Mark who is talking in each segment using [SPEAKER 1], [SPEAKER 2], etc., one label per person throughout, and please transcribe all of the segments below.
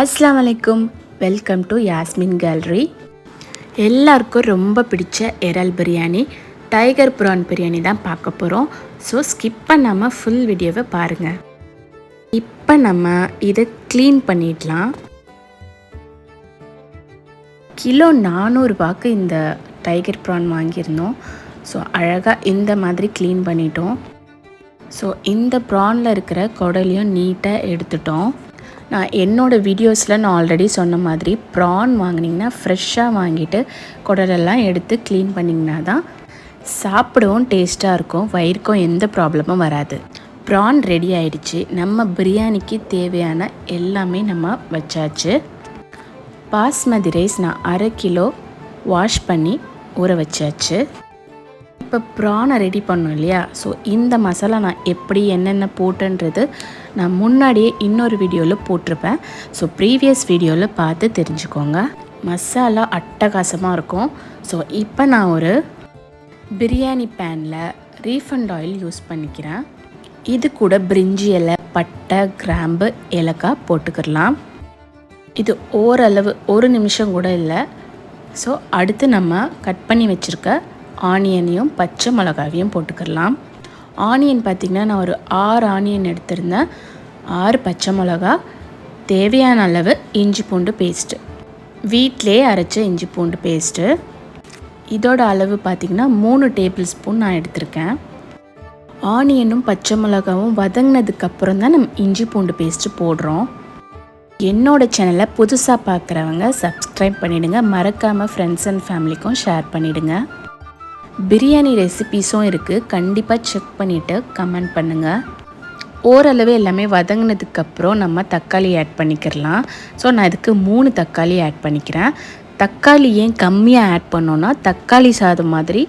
[SPEAKER 1] அஸ்லாம் வலைக்கும். Welcome to Yasmin gallery எல்லாருக்கும் ரொம்ப பிடிச்ச இறால் பிரியாணி டைகர் ப்ரான் பிரியாணி தான் பார்க்க போகிறோம் ஸோ ஸ்கிப் பண்ணாமல் ஃபுல் வீடியோவை பாருங்கள் இப்போ நம்ம இதை க்ளீன் பண்ணிடலாம். கிலோ நானூறுபாக்கு இந்த டைகர் ப்ரான் வாங்கியிருந்தோம். ஸோ அழகாக இந்த மாதிரி க்ளீன் பண்ணிட்டோம். ஸோ இந்த ப்ரானில் இருக்கிற குடலையும் நீட்டாக எடுத்துட்டோம். நான் என்னோடய வீடியோஸில் நான் ஆல்ரெடி சொன்ன மாதிரி ப்ரான் வாங்கினீங்கன்னா ஃப்ரெஷ்ஷாக வாங்கிட்டு குடலெல்லாம் எடுத்து க்ளீன் பண்ணிங்கன்னா தான் சாப்பிடவும் டேஸ்ட்டாக இருக்கும். வயிறுக்கும் எந்த ப்ராப்ளமும் வராது. ப்ரான் ரெடி ஆயிடுச்சு. நம்ம பிரியாணிக்கு தேவையான எல்லாமே நம்ம வச்சாச்சு. பாஸ்மதி ரைஸ் நான் அரை கிலோ வாஷ் பண்ணி ஊற வச்சாச்சு. இப்போ ப்ரானை ரெடி பண்ணோம் இல்லையா? ஸோ இந்த மசாலா நான் எப்படி என்னென்ன போட்டுன்றது நான் முன்னாடியே இன்னொரு வீடியோவில் போட்டிருப்பேன். ஸோ ப்ரீவியஸ் வீடியோவில் பார்த்து தெரிஞ்சுக்கோங்க. மசாலா அட்டகாசமாக இருக்கும். ஸோ இப்போ நான் ஒரு பிரியாணி பேனில் ரீஃபண்ட் ஆயில் யூஸ் பண்ணிக்கிறேன். இது கூட பிரிஞ்சி இலை பட்டை கிராம்பு ஏலக்காய் போட்டுக்கிடலாம். இது ஓரளவு ஒரு நிமிஷம் கூட இல்லை. ஸோ அடுத்து நம்ம கட் பண்ணி வச்சுருக்க ஆனியனையும் பச்சை மிளகாவையும் போட்டுக்கிடலாம் ஆனியன் பார்த்திங்கன்னா நான் ஒரு ஆறு ஆனியன் எடுத்திருந்தேன். ஆறு பச்சை மிளகா தேவையான அளவு இஞ்சி பூண்டு பேஸ்ட்டு வீட்டிலே அரைச்ச இஞ்சி பூண்டு பேஸ்ட்டு இதோட அளவு பார்த்திங்கன்னா மூணு டேபிள் ஸ்பூன் நான் எடுத்திருக்கேன். ஆனியனும் பச்சை மிளகாவும் வதங்கினதுக்கப்புறம் தான் நம்ம இஞ்சி பூண்டு பேஸ்ட்டு போடுறோம். என்னோட சேனலை புதுசாக பார்க்குறவங்க சப்ஸ்கிரைப் பண்ணிவிடுங்க மறக்காமல் ஃப்ரெண்ட்ஸ் அண்ட் ஃபேமிலிக்கும் ஷேர் பண்ணிவிடுங்க பிரியாணி ரெசிபீஸும் இருக்குது கண்டிப்பாக செக் பண்ணிவிட்டு கமெண்ட் பண்ணுங்கள் ஓரளவு எல்லாமே வதங்கினதுக்கப்புறம் நம்ம தக்காளி ஆட் பண்ணிக்கிறலாம் ஸோ நான் இதுக்கு மூணு தக்காளி ஆட் பண்ணிக்கிறேன். தக்காளி ஏன் கம்மியாக ஆட் பண்ணோன்னா தக்காளி சாதம் மாதிரி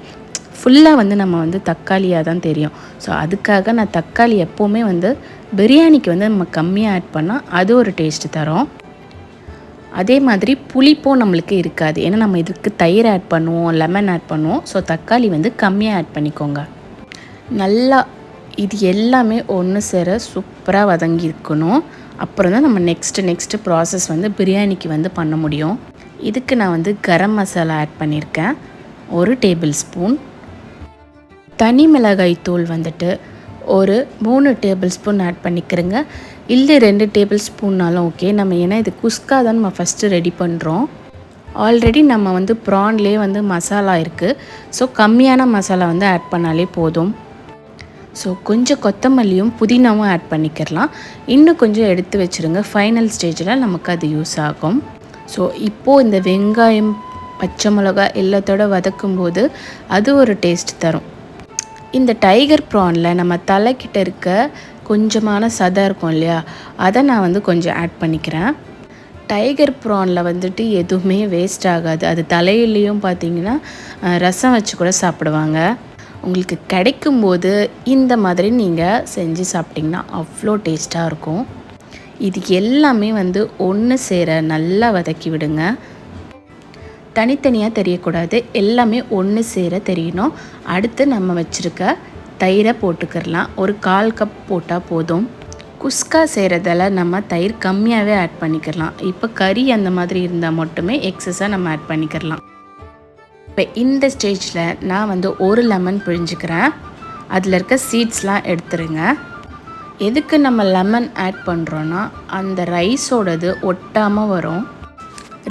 [SPEAKER 1] ஃபுல்லாக வந்து நம்ம வந்து தக்காளியாக தான் தெரியும். ஸோ அதுக்காக நான் தக்காளி எப்போவுமே வந்து பிரியாணிக்கு வந்து நம்ம கம்மியாக ஆட் பண்ணால் அது ஒரு டேஸ்ட்டு தரும். அதே மாதிரி புளிப்பும் நம்மளுக்கு இருக்காது. ஏன்னா நம்ம இதுக்கு தயிர் ஆட் பண்ணுவோம் லெமன் ஆட் பண்ணுவோம். ஸோ தக்காளி வந்து கம்மியாக ஆட் பண்ணிக்கோங்க. நல்லா இது எல்லாமே ஒன்று சேர சூப்பராக வதங்கி இருக்கணும். அப்புறம் தான் நம்ம நெக்ஸ்ட்டு நெக்ஸ்ட்டு ப்ராசஸ் வந்து பிரியாணிக்கு வந்து பண்ண முடியும். இதுக்கு நான் வந்து கரம் மசாலா ஆட் பண்ணியிருக்கேன். ஒரு டேபிள் ஸ்பூன் தனி மிளகாய் தூள் வந்துட்டு ஒரு மூணு டேபிள் ஸ்பூன் ஆட் பண்ணிக்கிறேங்க. இல்லை ரெண்டு டேபிள் ஸ்பூன்னாலும் ஓகே. நம்ம ஏன்னா இது குஸ்கா தான் நம்ம ஃபஸ்ட்டு ரெடி பண்ணுறோம் ஆல்ரெடி நம்ம வந்து ப்ரான்லேயே வந்து மசாலா இருக்குது ஸோ கம்மியான மசாலா வந்து ஆட் பண்ணாலே போதும். ஸோ கொஞ்சம் கொத்தமல்லியும் புதினாவும் ஆட் பண்ணிக்கிறலாம். இன்னும் கொஞ்சம் எடுத்து வச்சுருங்க. ஃபைனல் ஸ்டேஜில் நமக்கு அது யூஸ் ஆகும். ஸோ இப்போது இந்த வெங்காயம் பச்சை மிளகா எல்லாத்தோட வதக்கும்போது அது ஒரு டேஸ்ட் தரும். இந்த டைகர் ப்ரானில் நம்ம தலைக்கிட்ட இருக்க கொஞ்சமான சதை இருக்கும் இல்லையா? அதை நான் வந்து கொஞ்சம் ஆட் பண்ணிக்கிறேன். டைகர் ப்ரானில் வந்துட்டு எதுவுமே வேஸ்ட் ஆகாது. அது தலையிலையும் பார்த்தீங்கன்னா ரசம் வச்சு கூட சாப்பிடுவாங்க. உங்களுக்கு கிடைக்கும்போது இந்த மாதிரி நீங்கள் செஞ்சு சாப்பிட்டிங்கன்னா அவ்வளோ டேஸ்ட்டாக இருக்கும். இது எல்லாமே வந்து ஒன்று சேர நல்லா வதக்கி விடுங்க. தனித்தனியாக தெரியக்கூடாது. எல்லாமே ஒன்று சேர தெரியணும். அடுத்து நம்ம வச்சுருக்க தயிரை போட்டுக்கிறலாம். ஒரு கால் கப் போட்டால் போதும். குஸ்கா செய்கிறதால நம்ம தயிர் கம்மியாகவே ஆட் பண்ணிக்கிறலாம். இப்போ கறி அந்த மாதிரி இருந்தால் மட்டுமே எக்ஸஸாக நம்ம ஆட் பண்ணிக்கிறலாம். இப்போ இந்த ஸ்டேஜில் நான் வந்து ஒரு லெமன் பிழிஞ்சுக்கிறேன். அதில் இருக்க சீட்ஸ்லாம் எடுத்துருங்க. எதுக்கு நம்ம லெமன் ஆட் பண்ணுறோன்னா அந்த ரைஸோடது ஒட்டாமல் வரும்.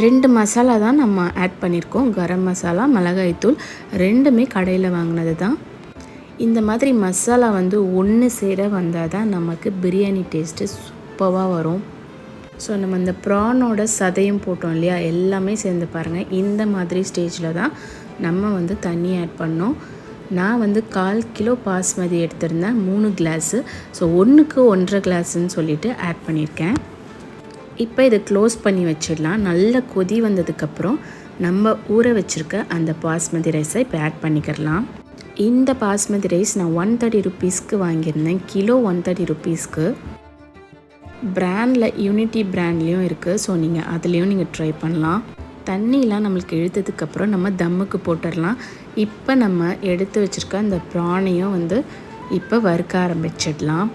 [SPEAKER 1] ரெண்டு மசாலா தான் நம்ம ஆட் பண்ணியிருக்கோம் கரம் மசாலா மிளகாய்த்தூள் ரெண்டுமே கடையில் வாங்கினது தான். இந்த மாதிரி மசாலா வந்து ஒன்று சேர வந்தால் தான் நமக்கு பிரியாணி டேஸ்ட்டு சூப்பராக வரும். ஸோ நம்ம இந்த ப்ரானோட சதையும் போட்டோம் இல்லையா? எல்லாமே சேர்ந்து பாருங்கள் இந்த மாதிரி ஸ்டேஜில் தான் நம்ம வந்து தண்ணி ஆட் பண்ணோம். நான் வந்து கால் கிலோ பாஸ்மதி எடுத்திருந்தேன். மூணு கிளாஸு ஸோ ஒன்றுக்கு ஒன்றரை கிளாஸுன்னு சொல்லிட்டு ஆட் பண்ணியிருக்கேன் இப்போ இதை க்ளோஸ் பண்ணி வச்சிடலாம். நல்ல கொதி வந்ததுக்கப்புறம் நம்ம ஊற வச்சுருக்க அந்த பாஸ்மதி ரைஸை இப்போ ஆட் பண்ணிக்கிறலாம் இந்த பாஸ்மதி ரைஸ் நான் ஒன் தேர்ட்டி ருபீஸ்க்கு வாங்கியிருந்தேன். கிலோ ஒன் தேர்ட்டி ருபீஸ்க்கு பிராண்டில் யூனிட்டி பிராண்ட்லேயும் இருக்குது ஸோ நீங்கள் அதுலேயும் நீங்கள் ட்ரை பண்ணலாம். தண்ணியெலாம் நம்மளுக்கு இழுத்ததுக்கப்புறம் நம்ம தம்முக்கு போட்டுடலாம். இப்போ நம்ம எடுத்து வச்சுருக்க அந்த ப்ரானையும் வந்து இப்போ வறுக்க ஆரம்பிச்சிடலாம்.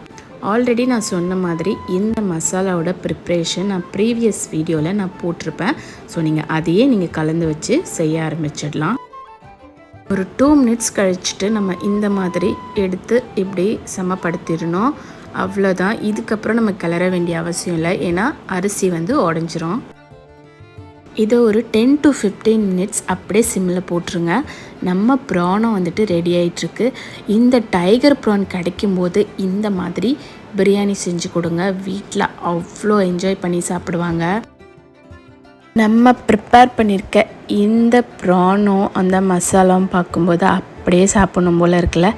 [SPEAKER 1] ஆல்ரெடி நான் சொன்ன மாதிரி இந்த மசாலாவோட ப்ரிப்ரேஷன் நான் ப்ரீவியஸ் வீடியோவில் நான் போட்டிருப்பேன். ஸோ நீங்கள் அதையே நீங்கள் கலந்து வச்சு செய்ய ஆரம்பிச்சிடலாம். ஒரு டூ மினிட்ஸ் கழிச்சுட்டு நம்ம இந்த மாதிரி எடுத்து இப்படி சமப்படுத்திடணும். அவ்வளோதான் இதுக்கப்புறம் நம்ம கிளற வேண்டிய அவசியம் இல்லை. ஏன்னா அரிசி வந்து உடஞ்சிரும். இதை ஒரு டென் டு ஃபிஃப்டீன் மினிட்ஸ் அப்படியே சிம்மில் போட்டுருங்க. நம்ம ப்ரானும் வந்துட்டு ரெடி ஆகிட்டுருக்கு இந்த டைகர் ப்ரான் கிடைக்கும்போது இந்த மாதிரி பிரியாணி செஞ்சு கொடுங்க. வீட்டில் அவ்வளோ என்ஜாய் பண்ணி சாப்பிடுவாங்க. நம்ம ப்ரிப்பேர் பண்ணியிருக்க இந்த ப்ரானும் அந்த மசாலாவும் பார்க்கும்போது அப்படியே சாப்பிடணும் போல் இருக்குல்ல.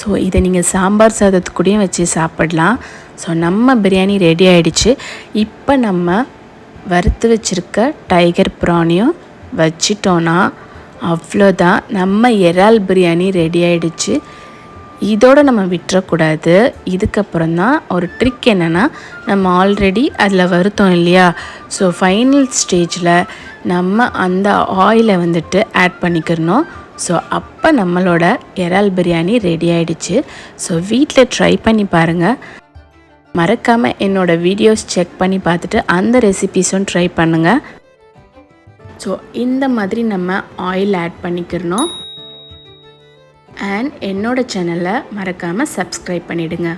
[SPEAKER 1] ஸோ இதை நீங்கள் சாம்பார் சாதத்துக்கூடயும் வச்சு சாப்பிடலாம். ஸோ நம்ம பிரியாணி ரெடி ஆகிடுச்சு இப்போ நம்ம வறுத்து வச்சுருக்க டைகர் ப்ரானையும் வச்சிட்டோன்னா அவ்வளோதான். நம்ம இறால் பிரியாணி ரெடி ஆகிடுச்சு இதோடு நம்ம விட்டுறக்கூடாது. இதுக்கப்புறம் தான் ஒரு ட்ரிக் என்னென்னா நம்ம ஆல்ரெடி அதில் வருத்தோம் இல்லையா? ஸோ ஃபைனல் ஸ்டேஜில் நம்ம அந்த ஆயிலை வந்துட்டு ஆட் பண்ணிக்கிறணும். ஸோ அப்போ நம்மளோட இறால் பிரியாணி ரெடி ஆகிடுச்சு ஸோ வீட்டில் ட்ரை பண்ணி பாருங்கள் மறக்காமல் என்னோடய வீடியோஸ் செக் பண்ணி பார்த்துட்டு அந்த ரெசிபீஸும் ட்ரை பண்ணுங்கள் ஸோ இந்த மாதிரி நம்ம ஆயில் ஆட் பண்ணிக்கிறணும். அண்ட் என்னோடய சேனலை மறக்காமல் சப்ஸ்கிரைப் பண்ணிவிடுங்க